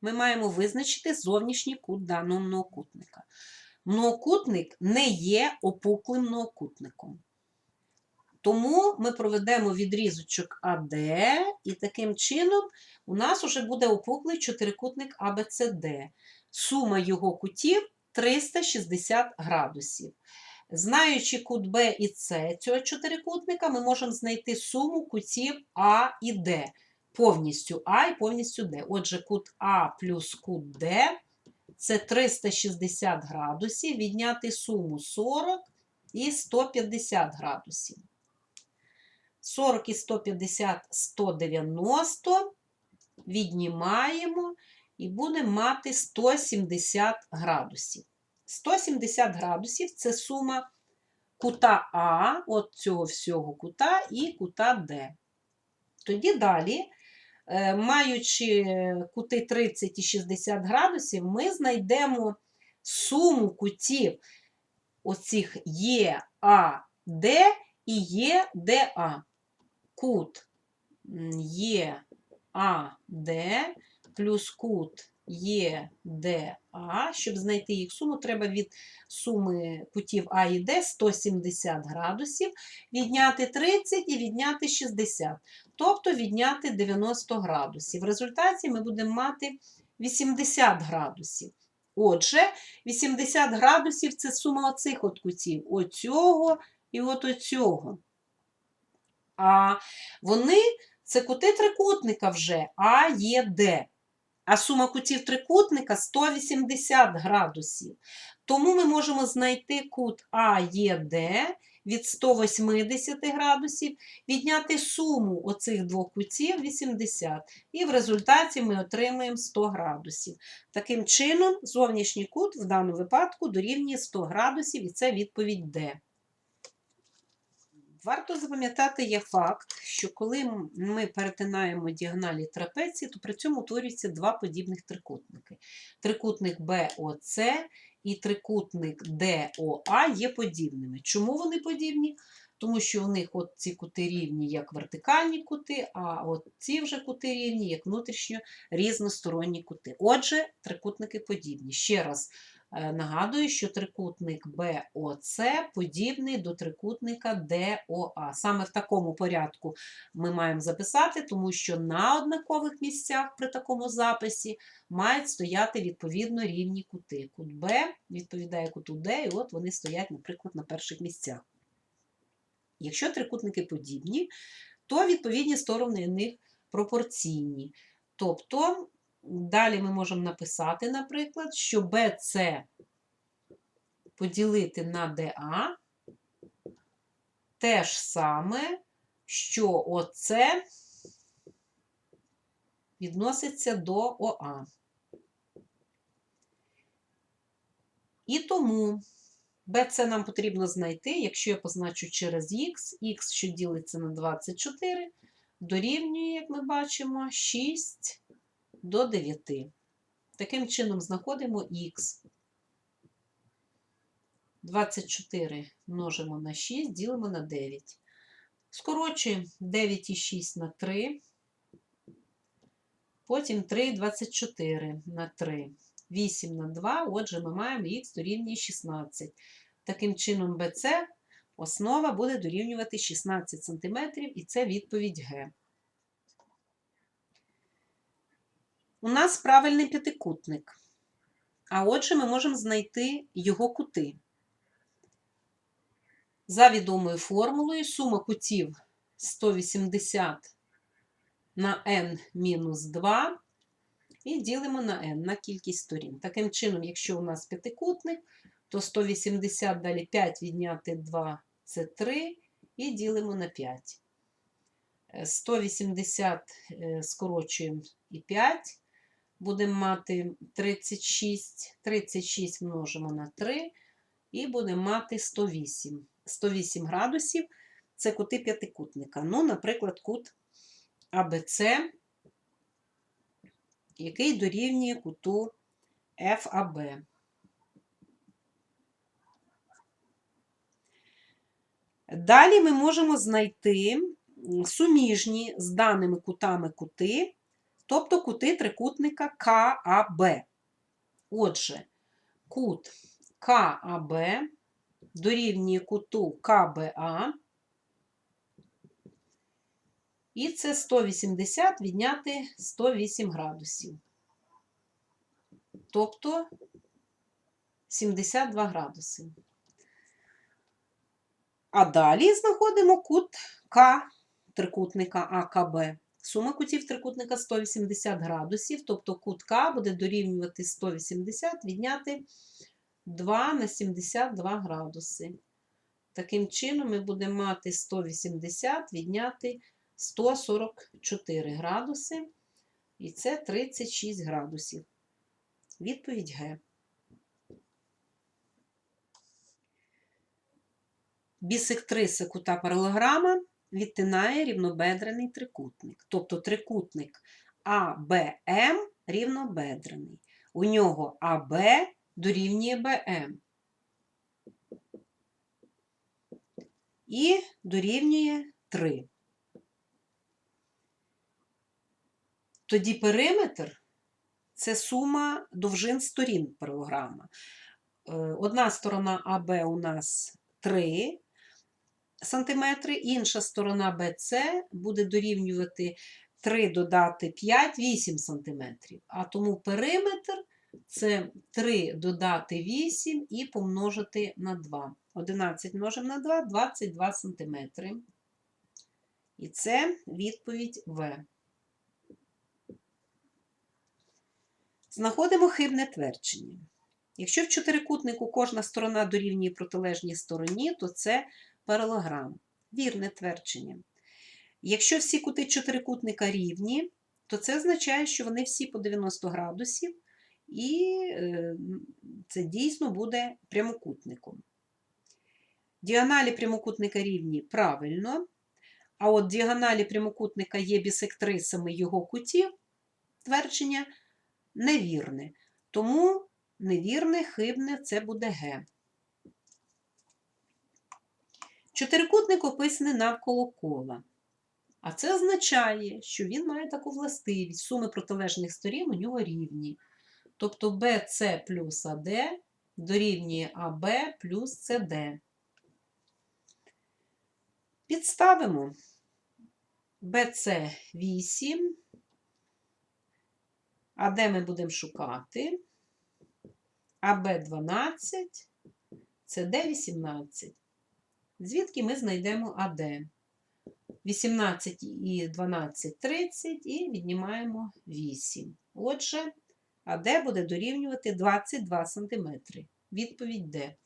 ми маємо визначити зовнішній кут даного многокутника. Многокутник не є опуклим многокутником. Тому ми проведемо відрізочок АД, і таким чином у нас вже буде опуклий чотирикутник АБЦД. Сума його кутів 360 градусів. Знаючи кут Б і С цього чотирикутника, ми можемо знайти суму кутів А і Д. Повністю А і повністю Д. Отже, кут А плюс кут Д це 360 градусів, відняти суму 40 і 150 градусів. 40 і 150 190. Віднімаємо і будемо мати 170 градусів. 170 градусів це сума кута А, от цього всього кута, і кута Д. Тоді далі, маючи кути 30 і 60 градусів, ми знайдемо суму кутів оцих Е, А, Д і Е, Д, А. Кут Е, А, Д плюс кут Д, Щоб знайти їх суму, треба від суми кутів А і Д 170 градусів, відняти 30 і відняти 60, тобто відняти 90 градусів. В результаті ми будемо мати 80 градусів. Отже, 80 градусів це сума оцих от кутів, оцього і от оцього. А вони це кути трикутника вже А, Є, Д. А сума кутів трикутника 180 градусів. Тому ми можемо знайти кут АЄД від 180 градусів, відняти суму оцих двох кутів 80. І в результаті ми отримаємо 100 градусів. Таким чином, зовнішній кут в даному випадку дорівнює 100 градусів, і це відповідь Д. Варто запам'ятати є факт, що коли ми перетинаємо діагоналі трапеції, то при цьому утворюються два подібних трикутники. Трикутник БОЦ і трикутник ДОА є подібними. Чому вони подібні? Тому що у них от ці кути рівні як вертикальні кути, а от ці вже кути рівні як внутрішньо різносторонні кути. Отже, трикутники подібні. Ще раз Нагадую, що трикутник БОЦ подібний до трикутника ДОА. Саме в такому порядку ми маємо записати, тому що на однакових місцях при такому записі мають стояти відповідно рівні кути. Кут Б відповідає куту Д, і от вони стоять, наприклад, на перших місцях. Якщо трикутники подібні, то відповідні сторони них пропорційні. Тобто Далі ми можемо написати, наприклад, що BC поділити на DA те ж саме, що ОЦ відноситься до ОА. І тому BC нам потрібно знайти, якщо я позначу через Х, Х, що ділиться на 24, дорівнює, як ми бачимо, 6 до 9. Таким чином знаходимо х. 24 множимо на 6, ділимо на 9. Скорочуємо 9 і 6 на 3. Потім 3 24 на 3. 8 на 2, отже, ми маємо х дорівнює 16. Таким чином, BC основа буде дорівнювати 16 см, і це відповідь Г. У нас правильний п'ятикутник. А отже, ми можемо знайти його кути. За відомою формулою сума кутів 180 на n-2 і ділимо на n на кількість сторін. Таким чином, якщо у нас п'ятикутник, то 180 далі 5 відняти 2 це 3 і ділимо на 5. 180 е, скорочуємо і 5 будемо мати 36, 36 множимо на 3 і будемо мати 108. 108 градусів це кути п'ятикутника. Ну, наприклад, кут АБЦ, який дорівнює куту FAB. Далі ми можемо знайти суміжні з даними кутами кути тобто кути трикутника КАБ. Отже, кут КАБ дорівнює куту КБА. І це 180 відняти 108 градусів. Тобто 72 градуси. А далі знаходимо кут К трикутника АКБ. Сума кутів трикутника 180 градусів, тобто кут К буде дорівнювати 180, відняти 2 на 72 градуси. Таким чином, ми будемо мати 180 відняти 144 градуси, і це 36 градусів. Відповідь Г. Бісектриса кута паралограма відтинає рівнобедрений трикутник. Тобто трикутник АБМ рівнобедрений. У нього АБ дорівнює БМ. І дорівнює 3. Тоді периметр це сума довжин сторін паралограма. Е, Одна сторона АБ у нас 3 см, інша сторона БЦ буде дорівнювати 3 додати 5 8 см. А тому периметр це 3 додати 8 і помножити на 2. 11 множимо на 2 22 см. І це відповідь В. Знаходимо хибне твердження. Якщо в чотирикутнику кожна сторона дорівнює протилежній стороні, то це паралограм. Вірне твердження. Якщо всі кути чотирикутника рівні, то це означає, що вони всі по 90 градусів, і е, це дійсно буде прямокутником. Діагоналі прямокутника рівні правильно, а от діагоналі прямокутника є бісектрисами його кутів, твердження невірне. Тому невірне, хибне це буде Г. Чотирикутник описаний навколо кола. А це означає, що він має таку властивість. Суми протилежних сторін у нього рівні. Тобто BC плюс AD дорівнює АБ плюс CD. Підставимо BC 8, а де ми будемо шукати? АБ 12, СД 18. Звідки ми знайдемо АД? 18 і 12 30 і віднімаємо 8. Отже, АД буде дорівнювати 22 см. Відповідь Д.